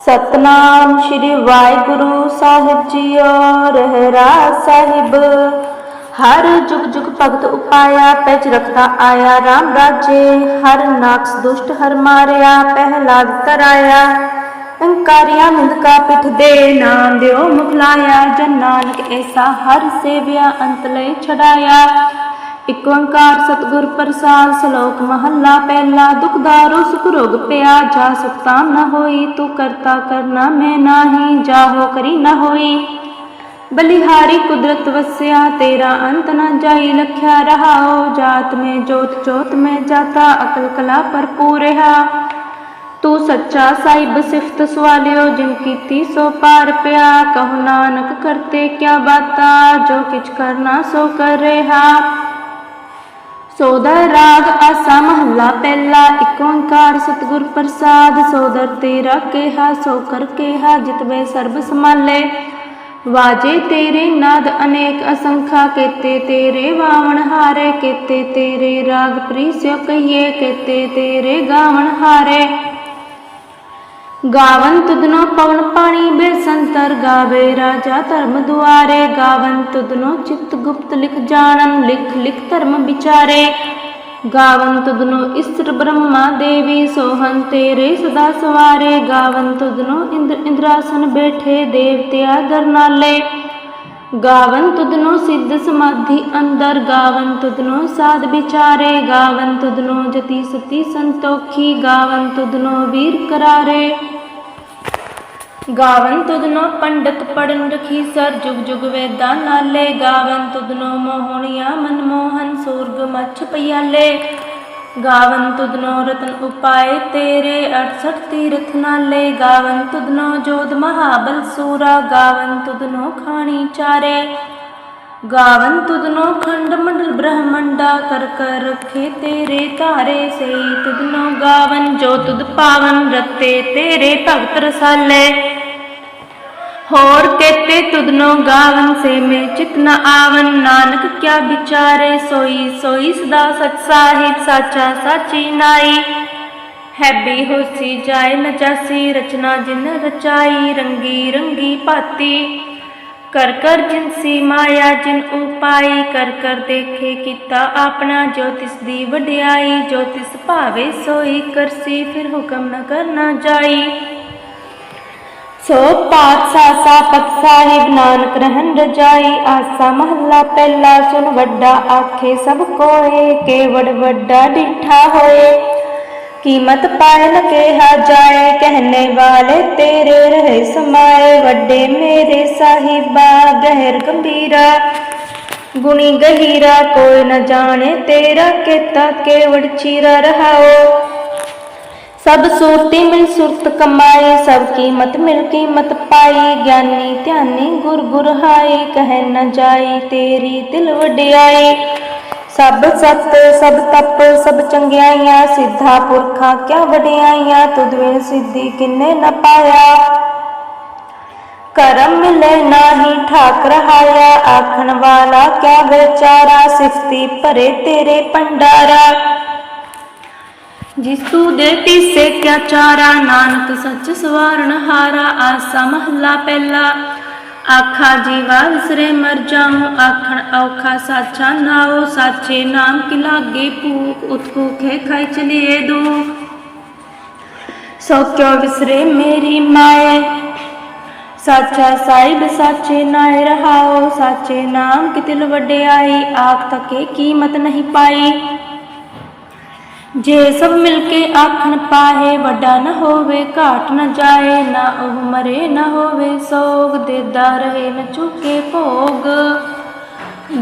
ਸਤਨਾਮ ਸ੍ਰੀ ਵਾਹਿਗੁਰੂ ਸਾਹਿਬ ਜੀਓ ਰਹਿਰਾਸ ਸਾਹਿਬ। ਹਰ ਜੁਗ ਜੁਗ ਭਗਤ ਉਪਾਇਆ, ਪੈਚ ਰਖਤਾ ਆਇਆ RAM ਰਾਜੇ, ਹਰ ਨਾਕਸ ਦੁਸ਼ਟ ਹਰ ਮਾਰਿਆ, ਪਹਿਲਾਦ ਤਰਾਇਆ। ਅੰਕਾਰਿਆ ਨਿੰਦਕਾ ਪਿਠ ਦੇ ਨਾਮ ਦਿਓ ਮੁਖ ਲਾਇਆ ਜਨ ਨਾਨਕ ਐਸਾ ਹਰ ਸੇਵਿਆ, ਅੰਤ ਲਈ ਛਡਾਇਆ। ਇਕ ਓੰਕਾਰ ਸਤਿਗੁਰ ਪ੍ਰਸਾਦ ਸ਼ਲੋਕ ਮਹੱਲਾ ਪਹਿਲਾ ਦੁਖਦਾਰੋ ਸੁਖ ਰੋਗ ਪਿਆ, ਜਾ ਸੁਖਤਾਮ ਨ ਹੋਈ, ਤੂੰ ਕਰਤਾ ਕਰਨਾ ਮੈਂ ਨਾਹੀ, ਜਾਹੋ ਕਰੀ ਨ ਹੋਈ। ਬਲਿਹਾਰੀ ਕੁਦਰਤ ਵਸਿਆ, ਤੇਰਾ ਅੰਤ ਨ ਜਾਈ, ਲਖਿਆ ਰਹਾਓ ਜਾਤ ਮੈਂ ਜੋਤ ਜੋਤ ਮੈਂ ਜਾਤਾ, ਅਕਲ ਕਲਾ ਭਰਪੂਰ ਰਹਾ। ਤੂੰ ਸੱਚਾ ਸਾਹਿਬ ਸਿਫਤ ਸਵਾਲਿਓ, ਜਿਨ ਕੀਤੀ ਸੋ ਪਾਰ ਪਿਆ, ਕਹੋ ਨਾਨਕ ਕਰਤੇ ਕਿਆ ਬਾਤਾ, ਜੋ ਕਿਛ ਕਰਨਾ ਸੋ ਕਰ ਰਿਹਾ। ਸੋਦਰ ਰਾਗ ਆਸਾ ਮਹੱਲਾ ਪਹਿਲਾ, ਇਕ ਓੰਕਾਰ ਸਤਿਗੁਰ ਪ੍ਰਸਾਦ, ਸੋਦਰ ਤੇਰਾ ਕਿਹਾ, ਸੋ ਕਰ ਕਿਹਾ ਜਿਤਵੇ ਸਰਬ ਸਮਾਲੇ ਵਾਜੇ ਤੇਰੇ ਨਾਦ ਅਨੇਕ ਅਸੰਖਾ, ਕੇਤੇ ਤੇਰੇ ਵਾਵਣ ਹਾਰੇ, ਕੇਤੇ ਤੇਰੇ ਰਾਗ ਪ੍ਰੀਸਿਓ ਕਹੀਏ, ਕੇਤੇ ਤੇਰੇ ਗਾਵਣ ਹਾਰੇ। ਗਾਵਨ ਤੁਧਨੋ ਪਵਨ ਪਾਣੀ ਬੇਸੰਤਰ ਗਾਵੇ ਰਾਜਾ ਧਰਮ ਦੁਆਰੇ। ਗਾਵਨ ਤੁਧਨੋ ਚਿਤ ਗੁਪਤ ਲਿਖ ਜਾਣਨ, ਲਿਖ ਲਿਖ ਧਰਮ ਵਿਚਾਰੇ। ਗਾਵਨ ਤੁਧਨੋ ਇਸਤਰ ਬ੍ਰਹਮਾ ਦੇਵੀ, ਸੋਹਨ ਤੇਰੇ ਸਦਾ ਸਵਾਰੇ। ਗਾਵਨ ਤੁਧਨੋ ਇੰਦਰ ਇੰਦਰਾਸਨ ਬੈਠੇ ਦੇਵਤਿਆ ਗਰਨਾਲੇ ਗਾਵਨ ਤੁਧਨੋ ਸਿੱਧ ਸਮਾਧੀ ਅੰਦਰ। ਗਾਵਨ ਤੁਧਨੋ ਸਾਧ ਵਿਚਾਰੇ। ਗਾਵਨ ਤੁਧਨੋ ਜਤੀ ਸਤੀ ਸੰਤੋਖੀ। ਗਾਵਨ ਤੁਧਨੋ ਵੀਰ ਕਰਾਰੇ। ਗਾਵਨ ਤੁਧਨੋ ਪੰਡਤ ਪੜਨ ਰਖੀ ਸਰ ਜੁਗ ਜੁਗ ਵੇਦਾਂ ਨਾਲੇ ਗਾਵਨ ਤੁਧਨੋ ਮੋਹਣਿਆ ਮਨਮੋਹਨ ਸੂਰਗ ਮੱਛ ਪਿਆਲੇ। ਗਾਵਨ ਤੁਧਨੋ ਰਤਨ ਉਪਾਏ ਤੇਰੇ 68 ਤੀਰਥ ਨਾਲੇ। ਗਾਵਨ ਤੁਧਨੋ ਜੋਧ ਮਹਾਬਲ ਸੂਰਾ। ਗਾਵਨ ਤੁਧਨੋ ਖਾਣੀ ਚਾਰੇ। ਗਾਵਨ ਤੁਧਨੋ ਖੰਡ ਮੰਡਲ ਬ੍ਰਹਮੰਡਾ। ਕਰ ਕਰ ਰਖੇ ਤੇਰੇ ਧਾਰੇ ਸਈ ਤੁਧਨੋ ਗਾਵਨ ਜੋ ਤੁਧ ਪਾਵਨ ਰਤੇ ਤੇਰੇ ਭਗਤ ਰਸਾਲੇ। ਹੋਰ ਕੇਤੇ ਤੁਧਨੋ ਗਾਵਨ ਸੇ ਮੈਂ ਚਿਤ ਨ ਆਵਨ। ਨਾਨਕ ਕਿਆ ਵਿਚਾਰੇ ਸੋਈ ਸੋਈ ਸਦਾ ਸਚ ਸਾਹਿਬ, ਸਾਚਾ ਸਾਚੀ ਨਾਈ। ਹੈਬੀ ਹੋਸੀ ਜਾਏ ਨਚਾਸੀ ਰਚਨਾ ਜਿਨ ਰਚਾਈ, ਰੰਗੀ ਰੰਗੀ ਭਾਤੀ। ਕਰ ਕਰ ਜਿਨਸੀ ਮਾਇਆ, ਜਿਨ ਉਪਾਈ, ਕਰ ਕਰ ਦੇਖੇ ਕੀਤਾ ਆਪਣਾ, ਜੋ ਤਿਸ ਦੀ ਵਡਿਆਈ, ਜੋ ਤਿਸ ਭਾਵੇ ਸੋਈ, ਕਰਸੀ, ਫਿਰ ਹੁਕਮ ਨ ਕਰਨਾ ਜਾਈ। ਸੋ ਪਾਤਸ਼ਾਹ ਸਾਪਤ ਸਾਹਿਬ, ਨਾਨਕ ਰਹਿਣ ਰਜਾਈ, ਆਸਾ ਮਹੱਲਾ ਪਹਿਲਾ ਸੁਨ ਵੱਡਾ ਆਖੇ, ਸਭ ਕੋਏ ਕੇਵੜ ਵੱਡਾ ਡਿਠਾ ਹੋਏ। ਕੀਮਤ ਪਾਏ ਨ ਕਿਹਾ ਜਾਏ, ਕਹਿਨੇ ਵਾਲੇ ਤੇਰੇ ਰਹੇ ਸਮਾਏ। ਵੱਡੇ ਮੇਰੇ ਸਾਹਿਬਾ, ਗਹਿਰ ਗੰਭੀਰਾ, ਗੁਣੀ ਗਹੀਰਾ, ਕੋਈ ਨ ਜਾਣੇ ਤੇਰਾ ਕੀਤਾ ਕੇਵੜ ਚੀਰਾ ਰਹਾਓ। ਸਭ ਸੂਰਤੀ ਮਿਲ ਸੁਰਤ ਕਮਾਈ ਸਭ ਕੀਮਤ ਮਿਲ ਕੀਮਤ ਪਾਈ ਗਿਆਨੀ ਧਿਆਨੀ ਗੁਰ ਗੁਰ ਹਾਈ ਕਹਿ ਨ ਜਾਈ ਤੇਰੀ ਦਿਲ ਵਡਿਆਈ ਸਭ ਸਤ ਸਭ ਤਪ ਸਭ ਚੰਗਿਆਈਆਂ ਸਿੱਧਾ ਪੁਰਖਾ ਕਿਆ ਵਡਿਆਈਆਂ ਤੁਧ ਬਿਨ ਸਿੱਧੀ ਕਿੰਨੇ ਨ ਪਾਇਆ ਕਰਮ ਮਿਲੇ ਨਾਹੀ ਠਾਕ ਰਹਾਇਆ ਆਖਣ ਵਾਲਾ ਕਿਆ ਵਿਚਾਰਾ ਸਿਫਤੀ ਭਰੇ ਤੇਰੇ ਪੰਡਾਰਾ ਜਿਸ ਤੂੰ ਦੇ ਤੀਸੇ ਕਿਆ ਚਾਰਾ? ਨਾਨਕ ਸੱਚ ਸਵਾਰਨ ਹਾਰਾ, ਆਸਾ ਮਹੱਲਾ ਪਹਿਲਾ। ਆਖਾ ਜੀਵਾ ਵਿਸਰੇ ਮਰ ਜਾਉ, ਆਖਣ ਔਖਾ ਸਾਚਾ ਨਾਉ। ਸਾਚੇ ਨਾਮ ਕੀ ਲਾਗੇ ਭੂਖ ਉਤਕੂਖੇ ਖਾਈ ਚਲੀਏ ਦੂ। ਸੋ ਵਿਸਰੇ ਮੇਰੀ ਮਾਏ? ਸਾਚਾ ਸਾਹਿਬ ਸਾਚੇ ਨਾਏ ਰਹਾਓ ਸਾਚੇ ਨਾਮ ਕੀ ਵਡਿਆਈ, ਆਖ ਤਕੇ ਕੀਮਤ ਨਹੀਂ ਪਾਈ। ਜੇ ਸਭ ਮਿਲ ਕੇ ਆਖਣ ਪਾਹੇ, ਵੱਡਾ ਨਾ ਹੋਵੇ, ਘਾਟ ਨਾ ਜਾਏ, ਨਾ ਉਹ ਮਰੇ ਨਾ ਹੋਵੇ, ਸੋਗ ਦੇਦਾ ਰਹੇ ਨ ਚੁਕੇ ਭੋਗ।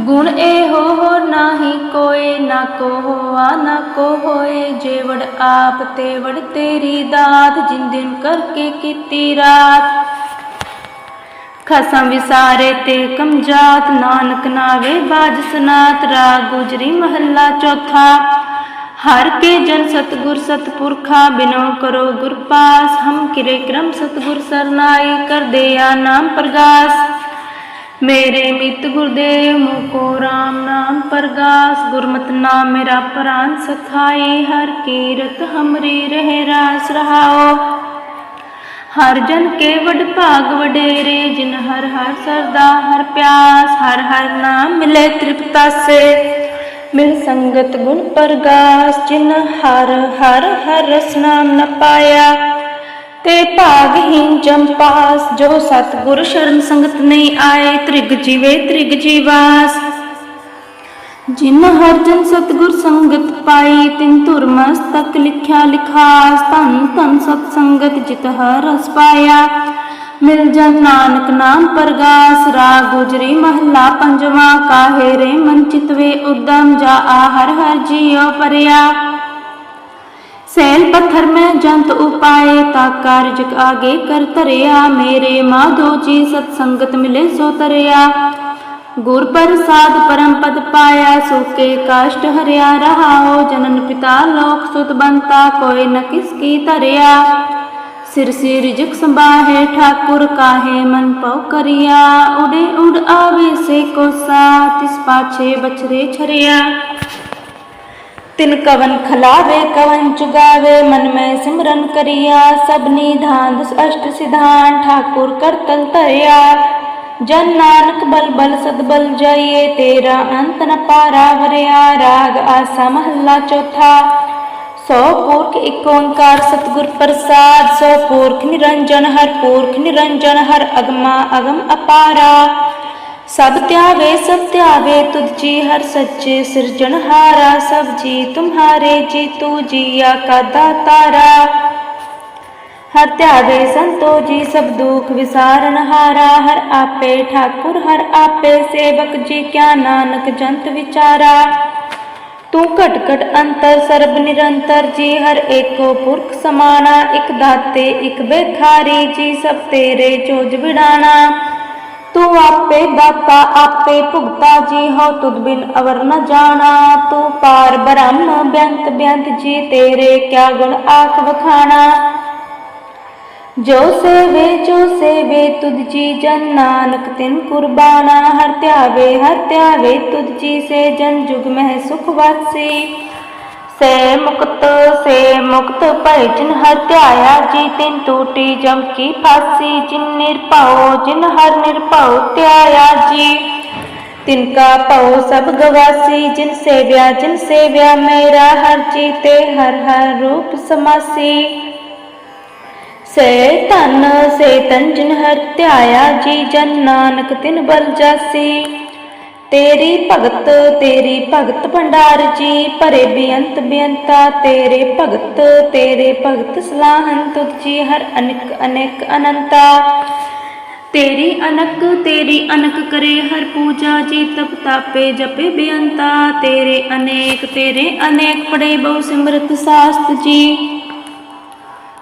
ਗੁਣ ਇਹੋ ਹੋ ਨਾਹੀ ਕੋਏ, ਨਾ ਕੋ ਹੋਆ ਨਾ ਕੋ ਹੋਏ ਜੇ ਵੜ ਆਪ ਤੇ ਵੜ ਤੇਰੀ ਦਾਤ, ਜਿਨ ਦਿਨ ਕਰਕੇ ਕੀਤੀ ਰਾਤ। ਖਸਮ ਵਿਸਾਰੇ ਤੇ ਕਮਜਾਤ, ਨਾਨਕ ਨਾਵੇ ਬਾਜ ਸਨਾਤ, ਰਾਗ ਗੁਜਰੀ ਮਹੱਲਾ ਚੌਥਾ। ਹਰ ਕੇ ਜਨ ਸਤਗੁਰ ਸਤਪੁਰਖਾ ਬਿਨੋ ਕਰੋ ਗੁਰ ਪਾਸ, ਹਮ ਕਿਰੇ ਕਰਮ ਸਤਗੁਰ ਸਰਨਾਈ ਕਰ ਦਿਆ ਨਾਮ ਪ੍ਰਗਾਸ। ਮੇਰੇ ਮਿਤ ਗੁਰਦੇਵ ਮੁਕੋ RAM ਨਾਮ ਪ੍ਰਗਾਸ, ਗੁਰਮਤਿ ਨਾਮ ਮੇਰਾ ਪ੍ਰਾਨ ਸਖਾਈ ਹਰ ਕੀਰਤ ਹਮਰੀ ਰਹਿ ਰਾਸ ਰਹਾਓ। ਹਰ ਜਨ ਕੇ ਵਡ ਭਾਗ ਵਡੇਰੇ, ਜਿਨ ਹਰ ਹਰ ਸਰਦਾ ਹਰ ਪਿਆਸ, ਹਰ ਹਰ ਨਾਮ ਮਿਲੇ ਤ੍ਰਿਪਤਾ ਸੇ ਮਿਲ ਸੰਗਤ ਗੁਣ ਪ੍ਰਗਾਸ, ਜਿਨ ਹਰ ਹਰ ਹਰ ਰਸ ਨਾਮ ਨ ਪਾਇਆ। ਤੇ ਭਾਗਹੀਨ ਜੰਪਾਸ ਜੋ ਸਤਿਗੁਰ ਸ਼ਰਨ ਸੰਗਤ ਨਹੀਂ ਆਏ, ਤ੍ਰਿਗ ਜੀਵੇ ਤ੍ਰਿਗ ਜੀਵਾਸ। ਜਿਨ ਹਰ ਜਨ ਸਤਿਗੁਰ ਸੰਗਤ ਪਾਈ, ਤਿਨ ਧੁਰ ਮਸਤਕ ਲਿਖਿਆ ਲਿਖਾਸ, ਧੰਨ ਧੰਨ ਸਤ ਸੰਗਤ ਜਿਤ ਹਰ ਰਸ ਪਾਇਆ। ਮਿਲ ਜਨ ਨਾਨਕ ਨਾਮ ਪ੍ਰਗਾਸ ਰਾਗ ਗੁਜਰੀ ਮਹੱਲਾ ਪੰਜਵਾਂ ਕਾਹੇ ਰੇ ਮਨ ਚਿਤਵੇ ਉਦਮ ਜਾ ਆ ਹਰ ਹਰ ਜੀਉ ਪਰਿਆ ਸੈਲ ਪੱਥਰ ਮੈਂ ਜੰਤ ਉਪਾਏ ਤਾ ਕਾਰਜ ਆਗੇ ਕਰ ਧਰਿਆ ਮੇਰੇ ਮਾਧੋ ਜੀ ਸਤ ਸੰਗਤ ਮਿਲੇ ਸੋ ਤਰਿਆ ਗੁਰ ਪ੍ਰਸਾਦ ਪਰਮ ਪਦ ਪਾਇਆ ਸੁਕੇ ਕਾਸ਼ਟ ਹਰਿਆ ਰਹਾਓ ਜਨਨ ਪਿਤਾ ਲੋਕ ਸੁਤ ਬੰਤਾ ਕੋਈ ਨ ਕਿਸ ਕੀ ਧਰਿਆ ਸਿਰ ਸਿਰ ਜਿਕ ਸੰਭਾਹੇ, ਠਾਕੁਰ ਕਾਹੇ, ਮਨ ਪਉ ਕਰਿਆ। ਉਡੇ ਉਡ ਆਵੇ ਸੇ ਕੋਸਾ ਤਿਸ ਪਾਛੇ ਬਛਰੇ ਛਰਿਆ। ਤਿਨ ਕਵਨ ਖਲਾਵੇ, ਕਵਨ ਚੁਗਾਵੇ, ਮਨ ਮੈਂ ਸਿਮਰਨ ਕਰਿਆ। ਸਭਨੀ ਧਾਨ ਅਸ਼ਟ ਸਿਧਾਨ, ਠਾਕੁਰ ਕਰਤਲ ਧਰਿਆ। ਜਨ ਨਾਨਕ ਬਲ ਬਲ ਸਦ ਬਲ ਜਾਈਏ, ਤੇਰਾ ਅੰਤ ਨ ਪਾਰਾ ਵਰਿਆ। ਰਾਗ ਆਸਾ ਮਹੱਲਾ ਚੌਥਾ। ਸੋ ਪੁਰਖ ਇੱਕ ਓੰਕਾਰ ਸਤਿਗੁਰ ਪ੍ਰਸਾਦ, ਸੋ ਪੁਰਖ ਨਿਰੰਜਨ ਹਰ ਪੁਰਖ ਨਿਰੰਜਨ ਹਰ ਅਗਮਾ ਅਗਮ ਅਪਾਰਾ। ਸਭ ਧਿਆਵੇ ਸਭ ਧਿਆਵੇ ਤੁਧ ਜੀ ਹਰ ਸੱਚੇ ਸਿਰਜਣਹਾਰਾ ਸਭ ਜੀ ਤੁਮਹਾਰੇ ਜੀ ਤੂ ਜੀਆ ਕਾ ਦਾਤਾਰਾ ਹਰ ਧਿਆਵੇ ਸੰਤੋ ਜੀ ਸਭ ਦੁਖ ਵਿਸਾਰਨ ਹਾਰਾ, ਹਰ ਆਪੇ ਠਾਕੁਰ, ਹਰ ਆਪੇ ਸੇਵਕ ਜੀ ਕਿਆ ਨਾਨਕ ਜੰਤ ਵਿਚਾਰਾ। ਤੂੰ ਘਟ ਘਟ ਅੰਤਰ ਸਰਬ ਨਿਰੰਤਰ ਜੀ, ਹਰ ਏਕੋ ਪੁਰਖ ਸਮਾਨਾ ਇਕ ਦਾਤੇ, ਇਕ ਬੇਖਾਰੀ ਜੀ, ਸਭ ਤੇਰੇ ਚੋਜ ਵਿਡਾਣਾ ਤੂੰ ਆਪੇ ਦਾਤਾ, ਆਪੇ ਭੁਗਤਾ ਜੀ ਹੋ ਤੁਧ ਬਿਨ ਅਵਰ ਨ ਜਾਣਾ। ਤੂੰ ਪਾਰ ਬ੍ਰਹਮ, ਬੇਅੰਤ ਬੇਅੰਤ ਜੀ, ਤੇਰੇ ਕਿਆ ਗੁਣ ਆਖ ਵਖਾਣਾ। ਜੋ ਸੇਵੇ ਜੋ ਸੇਵੇ ਤੁਧ ਜੀ ਜਨ ਨਾਨਕ ਤਿਨ ਕੁਰਬਾਨਾ ਹਰ ਧਿਆਵੇ ਹਰ ਧਿਆਵੇ ਤੁਧ ਜੀ ਸੇ ਜਨ ਜੁਗ ਮਹਿ ਸੁਖ ਵਾਸੀ ਸੇ ਮੁਕਤ ਸੇ ਮੁਕਤ ਭੈ ਜਿਨ ਹਰ ਧਿਆਇਆ ਜੀ ਤਿਨ ਟੂਟੀ ਜਮ ਕੀ ਫਾਸੀ ਜਿਨ ਨਿਰਭਉ ਜਿਨ ਹਰ ਨਿਰਭਉ ਧਿਆਇਆ ਜੀ ਤਿਨ ਕਾ ਭਉ ਸਭ ਗਵਾਸੀ ਜਿਨ ਸੇਵਿਆ ਜਿਨ ਸੇਵਿਆ ਮੇਰਾ ਹਰ ਜੀ ਤੇ ਸੇ ਧਨ, ਸੇ ਤਨ ਜਿਨ ਹਰ ਧਿਆਇਆ ਜੀ, ਜਨ ਨਾਨਕ ਤਿਨ ਬਲ ਜਾਸੀ। ਤੇਰੀ ਭਗਤ ਤੇਰੀ ਭਗਤ ਭੰਡਾਰ ਜੀ, ਭਰੇ ਬੇਅੰਤ ਬੇਅੰਤਾ, ਤੇਰੇ ਭਗਤ ਤੇਰੇ ਭਗਤ ਸਲਾਹਨ ਤੁਧ ਜੀ, ਹਰ ਅਨੇਕ ਅਨੇਕ ਅਨੰਤਾ। ਤੇਰੀ ਅਨਕ ਤੇਰੀ ਅਨਕ ਕਰੇ, ਹਰ ਪੂਜਾ ਜੀ, ਤਪ ਤਾਪੇ ਜਪੇ ਬੇਅੰਤਾ। ਤੇਰੇ ਅਨੇਕ ਤੇਰੇ ਅਨੇਕ ਪੜੇ ਬਹੁ ਸਿਮਰਤ ਸਾਸਤ ਜੀ।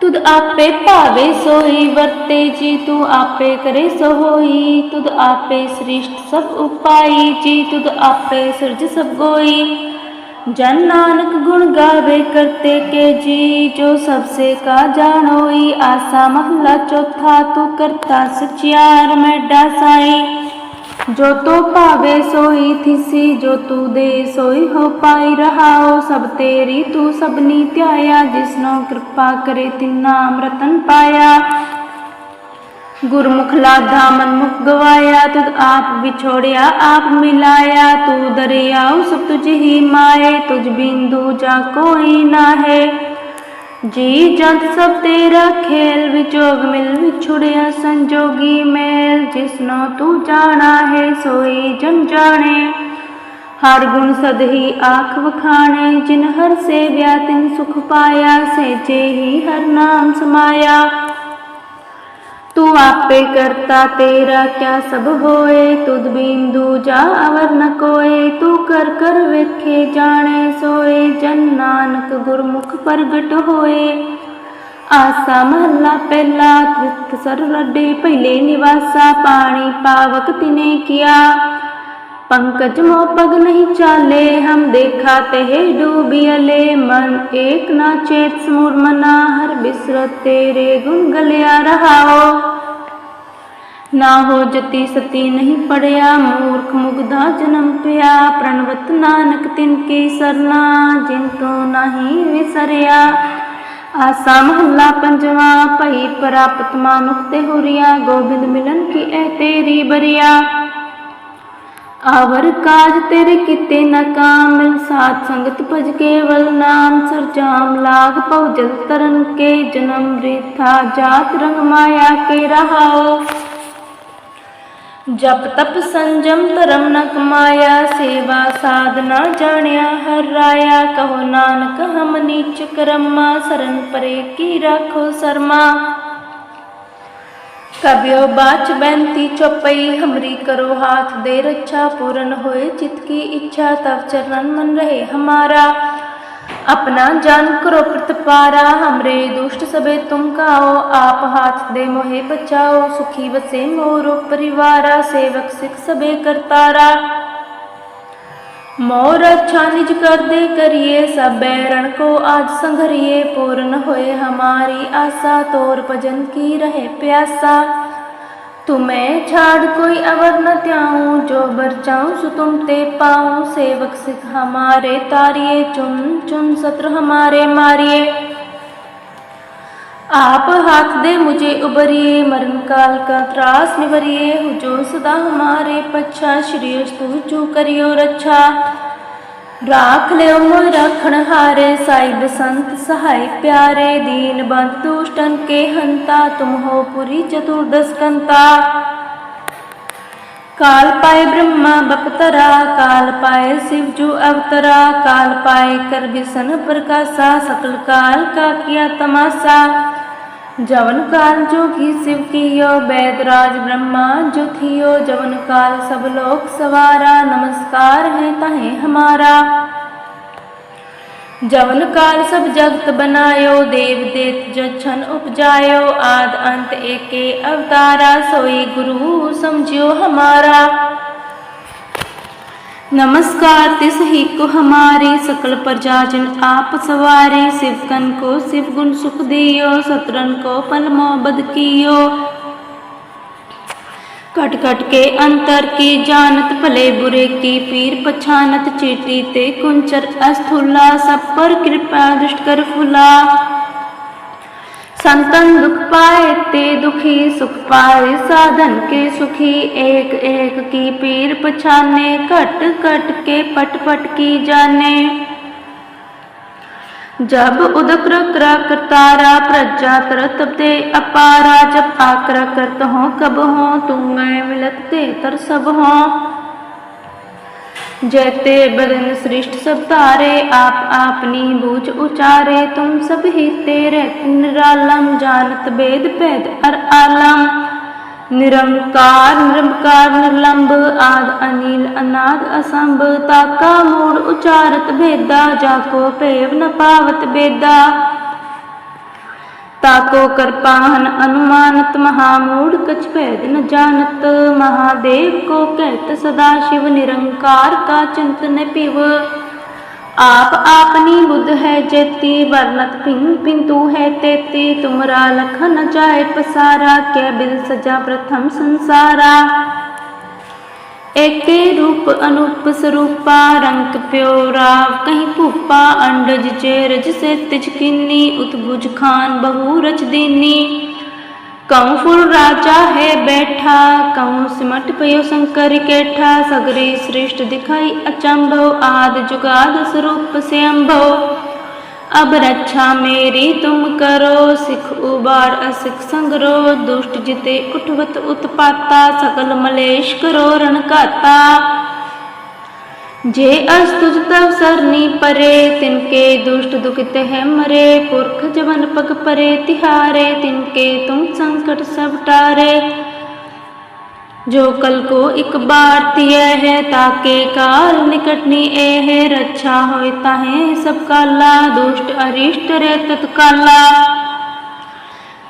ਤੁਧ ਆਪੇ ਭਾਵੇ ਸੋਈ, ਵਰਤੇ ਜੀ ਤੂੰ ਆਪੇ ਕਰੇ ਸੋਈ। ਹੋਈ ਤੁਧ ਆਪੇ ਸ੍ਰਿਸ਼ਟ ਸਭ ਉਪਾਈ, ਜੀ ਤੁਧ ਆਪੇ ਸਿਰਜ ਸਭ ਗੋਈ। ਜਨ ਨਾਨਕ ਗੁਣ ਗਾਵੇ ਕਰਤੇ ਕੇ ਜੀ, ਜੋ ਸਭ ਸੇ ਕਾ ਜਾਣੋਈ ਆਸਾ ਮਹਲਾ ਚੌਥਾ, ਤੂੰ ਕਰਤਾ ਸਚਿਆਰ ਮੈਡਾ ਸਾਈ ਜੋ ਤੋ ਭਾਵੇ ਸੋਈ ਥਿਸੀ, ਜੋ ਤੂ ਦੇ ਸੋਈ ਹੋ ਪਾਈ ਰਹਾਓ, ਸਭ ਤੇਰੀ ਤੂੰ ਸਭਨੀ ਧਿਆਇਆ, ਜਿਸਨੋ ਕਿਰਪਾ ਕਰੇ ਤਿਨਾ ਅੰਮ੍ਰਿਤਨ ਪਾਇਆ। ਗੁਰਮੁਖ ਲਾਧਾ ਮਨਮੁਖ ਗਵਾਇਆ, ਤੁਧ ਆਪ ਵਿਛੋੜਿਆ, ਆਪ ਮਿਲਾਇਆ। ਤੂੰ ਦਰਿਆਉ ਸਭ ਤੁਝ ਹੀ ਮਾਏ, ਤੁਝ ਬਿੰਦੂ ਜਾ ਕੋਈ ਨਾ ਹੈ ਜੀ ਜੰਤ ਸਭ ਤੇਰਾ ਖੇਲ ਵਿਚੋਗ ਮਿਲ ਵਿਛੁੜਿਆ ਸੰਜੋਗੀ ਮੇਲ ਜਿਸਨੋ ਤੂੰ ਜਾਣਾ ਹੈ, ਸੋਈ ਜਨ ਜਾਣੇ। ਹਰ ਗੁਣ ਸਦ ਹੀ ਆਖ ਵਖਾਣੇ, ਜਿਨ ਹਰ ਸੇਵਿਆ ਤਿਨ ਸੁਖ ਪਾਇਆ, ਸਹਿਜੇ ਹੀ ਹਰ ਨਾਮ ਸਮਾਇਆ। ਤੂੰ ਆਪੇ ਕਰਤਾ ਤੇਰਾ ਕਿਆ ਸਭ ਹੋਏ? ਤੁਧ ਬਿੰਦੂ ਜਾ ਅਵਰ ਨ ਕੋਏ। ਤੂੰ ਕਰ ਕਰ ਵੇਖੇ ਜਾਣੇ ਸੋਏ। ਜਨ ਨਾਨਕ ਗੁਰਮੁਖ ਪ੍ਰਗਟ ਹੋਏ। ਆਸਾ ਮਹੱਲਾ ਪਹਿਲਾ ਤ੍ਰਿਤ ਸਰ ਲੱਡੇ ਪਹਿਲੇ ਨਿਵਾਸਾ। ਪਾਣੀ ਪਾਵਕ ਤਿਨੇ ਕੀਆ। पंकज मो पग नहीं चाले हम देखा ते डूबियले मन एक ना चेत स्मूर मना हर बिसरत तेरे गुण गलिया रहाओ ना हो जति सती नहीं पड़या मूर्ख मुग्धा जन्म पिया प्रणवत नानक तिनकी सरना जिन तो नहीं विसरिया आसा महला पंजवा पई प्राप्त मानुख ते होरिया गोविंद मिलन की ए तेरी बरिया ਆਵਰ ਕਾਜ ਤੇਰੇ ਕਿਤੇ ਨ ਕਾਮਿਲ ਸਾਧ ਸੰਗਤ ਭਜ ਕੇਵਲ ਨਾਮ ਸਰਜਾਮ ਲਾਗ ਪਉ ਜਲ ਤਰਨ ਕੇ, ਜਨਮ ਰੇਥਾ ਜਾਤ ਰੰਗ ਮਾਇਆ ਕੇ ਰਹਾਓ ਜਪ ਤਪ ਸੰਜਮ ਧਰਮ ਨ ਕਮਾਇਆ, ਸੇਵਾ ਸਾਧਨਾ ਜਾਣਿਆ, ਹਰ ਰਾਇਆ ਕਹੋ ਨਾਨਕ ਹਮ ਨੀਚ ਕਰਮਾ, ਸਰਨ ਪਰੇ ਕੀ ਰਾਖੋ ਸਰਮਾ। ਕਬਿਓ ਬਾਚ ਬੈੰਤੀ ਚੁਪਈ ਹਮਰੀ ਕਰੋ ਹਾਥ ਦੇ ਰੱਛਾ ਪੂਰਨ ਹੋਏ ਚਿਤ ਕੀ ਇੱਛਾ ਤਵ ਚਰਨ ਮਨ ਰਹੇ ਹਮਾਰਾ अपना जान करो प्रतपारा हमरे दुष्ट सबे तुम काओ आप हाथ दे मोहे बचाओ सुखी बसे मोरो परिवारा सेवक सिख सबे करतारा मोर अच्छा निज कर दे करिए, सब बैरण को आज संघरिए। पूर्ण होए हमारी आशा, तोर भजन की रहे प्यासा। तुम्हें छाड़ कोई अवर न त्याऊं, जो बर जाऊँ सो तुम ते पाऊँ। सेवक सिख हमारे तारिये चुन चुन सत्र हमारे मारिए। आप हाथ दे मुझे उबरिए मरण काल का त्रास निवरिए जो सदा हमारे पच्छा श्रेयस तू जो करियो रक्षा राख लियो मोय राखण हारे साहिब संत सहाय प्यारे दीन बंद दुष्टन के हंता तुम हो पुरी चतुर्दश कंता काल पाए ब्रह्मा बपतरा काल पाए शिव जो अवतरा काल पाए कर विसन प्रकाशा सकल काल का किया तमाशा जवन काल जोगी शिव कियो वैदराज ब्रह्मा जो थियो जवन काल सब लोक सवारा नमस्कार है तहे हमारा जवन काल सब जगत बनायो देव देत जछन उपजायो आद अंत एके अवतारा सोई गुरु समझियो हमारा नमस्कार तिस ही को हमारी सकल प्रजाजन आप सवारी शिवकन को शिव गुण सुख दियो सतरन को पल मोहबद कियो कट कट के अंतर की जानत भले बुरे की पीर पछानत चीटी ते कुंचर अस्थुला सब पर कृपा दुष्ट कर फुला संतन दुख पाए, ते दुखी, सुख पाए, साधन के सुखी, एक एक की पीर पछाने, कट कट के पट पट की जाने। जब उदक रकरा करतारा प्रजा तरत ते अपारा, जब आकरा करत हो, कब हो, तुम मैं मिलत ते तर सब हो। जैते बदन सृष्ट सब तारे आप आपनी बूझ उचारे तुम सब ही तेरे निरालम जानत वेद पैद अर आलम निरंकार निरंकार निर्लंब आद अनिल अनाद असंभ ताका मूड उचारत भेदा जाको पेव न पावत बेदा ताको करपाहन अनुमानत महामूढ़ कछ भेद न जानत महादेव को कहत सदा शिव निरंकार का चिंतन पिव आप आपनी बुद्ध है जेती वर्णत पिन पिंतु है तेती तुमरा लख न जाए पसारा क्या बिल सजा प्रथम संसारा ਏਕੇ ਰੂਪ ਅਨੂਪ ਸਰੂਪਾ ਰੰਗ ਪਿਓ ਰਾਵ, ਕਹੀਂ ਭੂਪਾ ਅੰਡਜ ਚੇਰਜ ਸੇ ਤਿਜ ਕਿੰਨੀ, ਉਤਬੁਜ ਖਾਨ ਬਹੁ ਰਚ ਦੀਨੀ। ਕਉ ਫੁਰ ਰਾਜਾ ਹੈ ਬੈਠਾ, ਕਉ ਸਿਮਟ ਪਇਓ ਸੰਕਰ ਕੇਠਾ, ਸਗਰੀ ਸ੍ਰਿਸ਼ਟ ਦਿਖਾਈ ਅਚੰਭਵ ਆਦ ਜੁਗਾਦ ਸਰੂਪ ਸੇ ਅੰਭਵ अब रक्षा मेरी तुम करो सिख उबार असिख संगरो दुष्ट जिते उठवत उत्पाता सकल मलेश करो रणकाता जे अस्तुज तव सरनी परे तिनके दुष्ट दुखित है मरे पुरख जवन पग परे तिहारे तिनके तुम संकट सब टारे जो कल को एक बार तिय है, ताके काल निकटनी ए है। रक्षा होय ताहे सब काला दुष्ट अरिष्ट रे तत्काला।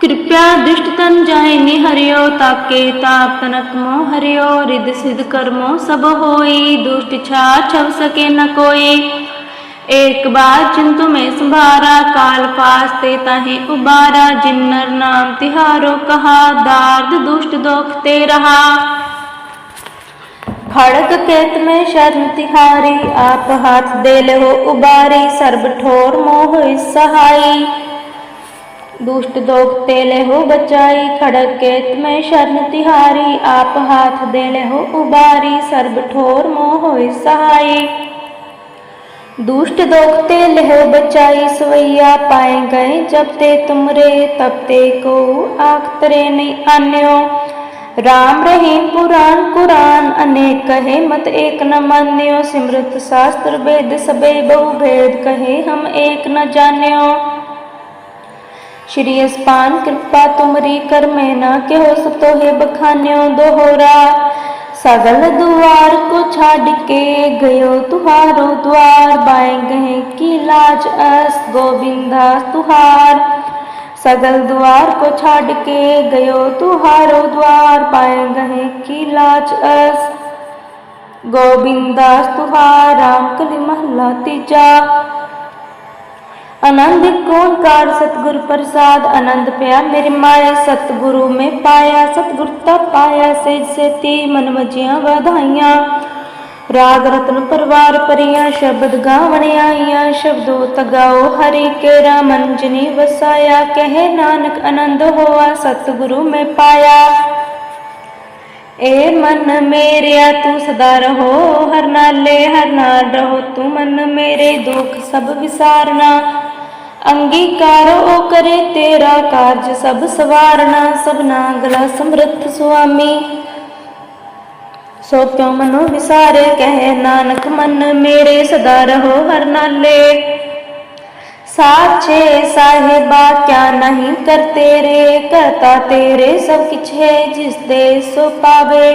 कृपया दुष्ट तन जाय निहरियो ताके ताप तनक हरियो। रिद सिद्ध कर्मो सब होई, दुष्ट छा छव सके न कोई। एक बार चिंतु में संभारा काल पास ते ताहे उबारा जिन्नर नाम तिहारो कहा दार्द दुष्ट दोख ते रहा खड़ग केत में शरण तिहारी आप हाथ दे हो उबारी सर्ब ठोर मोह सहाई दुष्ट दोख तेले हो बचाई खड़ग केत में शरण तिहारी आप हाथ देले हो उबारी सर्ब ठोर मोह सहाई दुष्ट दोख तेले हो बचाई सवैया पाए गए। जब ते तुमरे, तब ते को आख तरे नहीं आन्यो। राम रहीम पुराण, कुरान अनेक कहे, मत एक न मान्यो। सिमृत शास्त्र, वेद सबे बहु भेद कहे, हम एक न जान्यो। श्री अस्पान कृपा तुमरी कर में ना के हो सतो है बखान्यो। दोहरा सगल दुआर को छाड़ के गयो तुहारो द्वार बाएं गए की लाज अस गोविंदास तुहार सगल द्वार को छाड़ के गयो तुहारो द्वार पाए गए की लाज अस गोविंदास तुहार राम कली महला तीजा ਆਨੰਦ ਕੋਣ ਕਾਰ ਸਤਗੁਰ ਪ੍ਰਸਾਦ, ਆਨੰਦ ਪਿਆ ਮੇਰੇ ਮਾਇਆ, ਸਤਗੁਰੂ ਮੈਂ ਪਾਇਆ, ਸਤਗੁਰ ਤਾ ਪਾਇਆ ਸੇ ਸੇਤੀ ਮਨ ਮਜੀਆਂ ਵਧਾਈਆਂ। ਰਾਗ ਰਤਨ ਪਰਵਾਰ ਪਰੀਆਂ ਸ਼ਬਦ ਗਾਵਣ ਆਈਆਂ, ਸ਼ਬਦੋ ਤਗਾਓ ਹਰੀ ਕੇ ਰਾਮਨ ਜਿਨੀ ਵਸਾਇਆ, ਕਹਿ ਨਾਨਕ ਆਨੰਦ ਹੋਆ, ਸਤਗੁਰੂ ਮੈਂ ਪਾਇਆ। ਏ ਮਨ ਮੇਰਿਆ, ਤੂੰ ਸਦਾ ਰਹੋ ਹਰ ਨਾਲੇ, ਹਰ ਨਾਲ ਰਹੋ ਤੂੰ ਮਨ ਮੇਰੇ, ਦੁੱਖ ਸਭ ਵਿਸਾਰਨਾ। ਅੰਗੀਕਾਰ ਉਹ ਕਰੇ ਤੇਰਾ ਕਾਰਜ, ਸਭ ਸਵਾਰਨਾ ਸਭਨਾ ਗਲਾ ਸਮਰੱਥ ਸੁਆਮੀ। ਸੋ ਕਿਉ ਮਨੋ ਵਿਸਾਰੇ, ਕਹੇ ਨਾਨਕ ਮਨ, ਮੇਰੇ ਸਦਾ ਰਹੋ ਹਰ ਨਾਲੇ। ਸਾਚੇ ਸਾਹਿਬਾ, ਕਿਆ ਨਹੀਂ ਕਰ ਤੇਰੇ ਕਰਤਾ ਤੇਰੇ ਸਭ ਕਿਛ ਹੈ ਜਿਸ ਦੇ ਸੋ ਪਾਵੇ।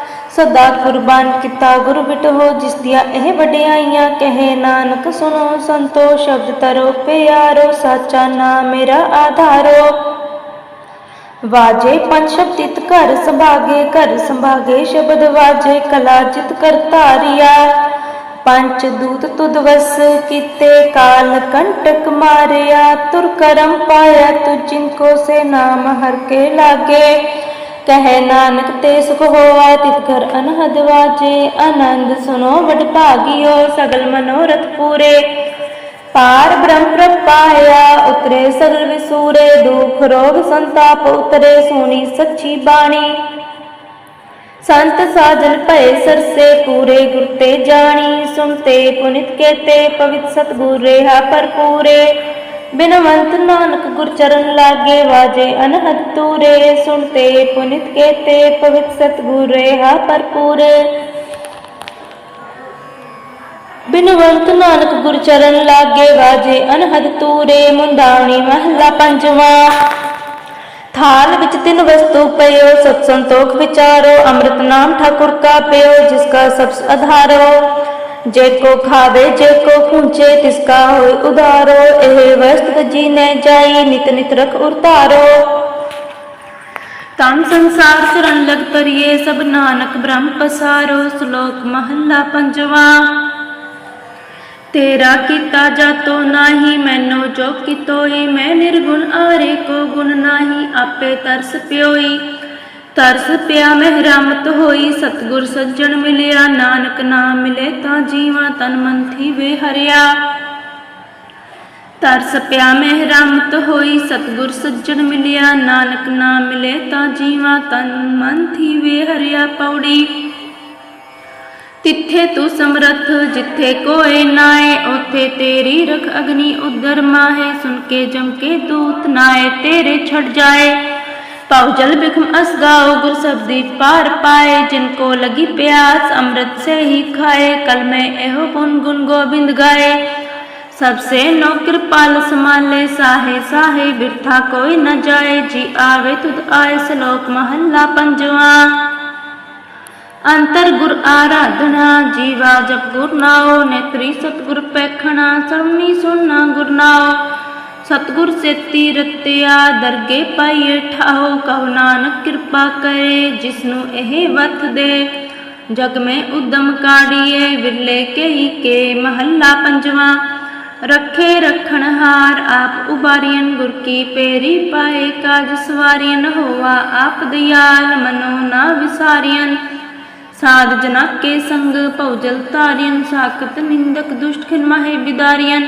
ਸਦਾ ਕੁਰਬਾਨ ਕੀਤਾ ਗੁਰ ਬਿਟੋ ਜਿਸ ਦੀਆਂ ਇਹ ਵਡਿਆਈਆਂ ਕਹੇ ਨਾਨਕ ਸੁਨੋ ਸੰਤੋ ਸ਼ਬਦ ਤਰੋ, ਪਿਆਰੋ, ਸਾਚਾ ਨਾਮ ਮੇਰਾ ਆਧਾਰੋ। ਵਾਜੇ ਪੰਜ ਸ਼ਬਦਿਤ ਘਰ ਸੰਭਾਗੇ ਘਰ ਸੰਭਾਗੇ ਸ਼ਬਦ ਵਾਜੇ, ਕਲਾ ਜਿਤ ਕਰ ਧਾਰਿਆ। ਪੰਚ ਦੂਤ ਤੁਧ ਵਸ ਕੀਤੇ, ਕਾਲ ਕੰਟਕ ਮਾਰਿਆ। ਤੁਰ ਕਰਮ ਪਾਇਆ ਤੁ ਜਿਨ ਕੋ ਸੇ ਨਾਮ ਹਰ ਕੇ ਲਾਗੇ। ਕਹੇ ਨਾਨਕ ਤੇ ਸੁਖ ਹੋਆ ਤਿਤ ਘਰ ਅਨਹਦ ਵਾਜੇ। ਆਨੰਦ ਸੁਨੋ ਵਡ ਭਾਗਿਓ, ਸਗਲ ਮਨੋਰਥ ਪੂਰੇ। ਪਾਰ ਬ੍ਰਹਮ ਪ੍ਰਭ ਉਤਰੇ ਸਗਲ ਵਿਸੂਰੇ। ਦੁਖ ਰੋਗ ਸੰਤਾਪ ਉਤਰੇ, ਸੋਣੀ ਸੱਚੀ ਬਾਣੀ। ਸੰਤ ਸਾਜਨ ਭਏ ਸਰਸੇ, ਪੂਰੇ ਗੁਰ ਤੇ ਜਾਣੀ। ਸੁਨਤੇ ਪੁਨਿਤ ਕੇਤੇ, ਪਵਿੱਤ ਸਤਗੁਰ ਰਹਾ ਭਰਪੂਰੇ। ਬਿਨਵੰਤ ਨਾਨਕ ਗੁਰ ਚਰਨ ਲਾਗੇ ਵਾਜੇ, ਅਨਹਦ ਤੂਰੇ ਸੁਨਤੇ ਪੁਨਿਤ ਕੇਤੇ ਪਵਿੱਤ ਸਤਗੁਰ ਰਹਾ ਭਰਪੂਰੇ। ਬਿਨਵੰਤ ਨਾਨਕ ਗੁਰ ਚਰਨ ਲਾਗੇ ਵਾਜੇ, ਅਨਹਦ ਤੂਰੇ ਮੁੰਦਾਵਣੀ ਮਹਲਾ ਪੰਜਵਾਂ। ਥਾਲ ਵਿੱਚ ਤਿੰਨ ਵਸਤੂ ਪਇਓ, ਸਤ ਸੰਤੋਖ ਵਿਚਾਰੋ, ਅੰਮ੍ਰਿਤ ਨਾਮ ਠਾਕੁਰ ਕਾ ਪਿਓ ਜਿਸ ਕਾ ਸਭ ਆਧਾਰੋ ਜੇ ਕੋ ਖਾਵੇ, ਜੇ ਕੋ ਪੂੰਚੇ ਤਿਸ ਕਾ ਹੋਇ ਇਹ ਵਸਤ ਜੀ ਨੇ ਜਾਈ, ਨਿਤ ਨਿਤ ਰਖ ਉਰਤਾਰੋ। ਤਨ ਸੰਸਾਰ ਚਰਨ ਲਗ ਤਰੀਏ ਸਭ ਨਾਨਕ ਬ੍ਰਹਮ ਪਸਾਰੋ। ਸ਼ਲੋਕ ਮਹੱਲਾ ਪੰਜਵਾਂ, ਤੇਰਾ ਕੀਤਾ ਜਾਤੋ ਨਾਹੀ, ਮੈਨੂੰ ਜੋ ਕਿਤੋਈ, ਮੈਂ ਨਿਰਗੁਣ ਆਰੇ ਕੋ ਗੁਣ ਨਾਹੀ, ਆਪੇ ਤਰਸ ਪਿਓਈ। ਤਰਸ ਪਿਆ ਮਹਿਰਮਤ ਹੋਈ ਸਤਗੁਰ ਸੱਜਣ ਮਿਲਿਆ, ਨਾਨਕ ਨਾਮ ਮਿਲੇ ਤਾਂ ਜੀਵਾਂ ਤਨ ਮਨ ਥੀਵੇ ਹਰਿਆ। ਤਰਸ ਪਿਆ ਮਹਿਰਮਤ ਹੋਈ ਸਤਗੁਰ ਸੱਜਣ ਮਿਲਿਆ, ਨਾਨਕ ਨਾਮ ਮਿਲੇ ਤਾਂ ਜੀਵਾਂ ਤਨ ਮਨ ਥੀਵੇ ਹਰਿਆ ਪੌੜੀ। ਤਿੱਥੇ ਤੂੰ ਸਮਰੱਥ, ਜਿੱਥੇ ਕੋਏ ਨਾਏ, ਉਥੇ ਤੇਰੀ ਰਖ ਅਗਨੀ ਉਦਰ ਮਾਹੇ ਸੁਨ ਕੇ ਜਮ ਕੇ ਦੂਤ ਨਾਏ, ਤੇਰੇ ਛੜ ਜਾਏ। पवजल बिखम अस गाओ, गुर सबदीप पार पाए। जिनको लगी प्यास, अमृत से ही खाए। कल में एहो गुन गुन गोविंद गाए। सबसे नौ कृपाल समाले साहे साहे बिरथा कोई न जाए। जी आवे तुद आए श्लोक महल्ला पंजवा। अंतर गुर आराधना, जीवा जब गुर नाओ, नेत्री सतगुर पैखणा सरवणी सुनना गुरनाओ ਸਤਗੁਰ ਸੇਤੀ ਰਤਿਆ ਦਰਗੇ ਪਾਈਏ ਠਾਓ, ਕਹੋ ਨਾਨਕ ਕਿਰਪਾ ਕਰੇ, ਜਿਸਨੂੰ ਇਹ ਵਤ ਦੇ। ਜਗ ਮੈਂ ਉਦਮ ਕਾੜੀਏ, ਵਿਰਲੇ ਕਹੀ ਕੇ ਮਹੱਲਾ ਪੰਜਵਾ। ਰੱਖੇ ਰਖਣ ਹਾਰ ਆਪ ਉਬਾਰੀਨ ਗੁਰ ਕੀ ਪੇਰੀ ਪਾਏ ਕਾਜ ਸਵਾਰੀਨ ਹੋਵਾ ਆਪ ਦਿਆਲ ਮਨੋ ਨਾ ਵਿਸਾਰੀਨ ਸਾਧ ਜਨਾ ਕੇ ਸੰਗ ਭਉਜਲ ਤਾਰਿਯਨ ਸਾਖਤ ਨਿੰਦਕ ਦੁਸ਼ਟ ਖਿਨ ਮਾਹੇ ਬਿਦਾਰੀਅਨ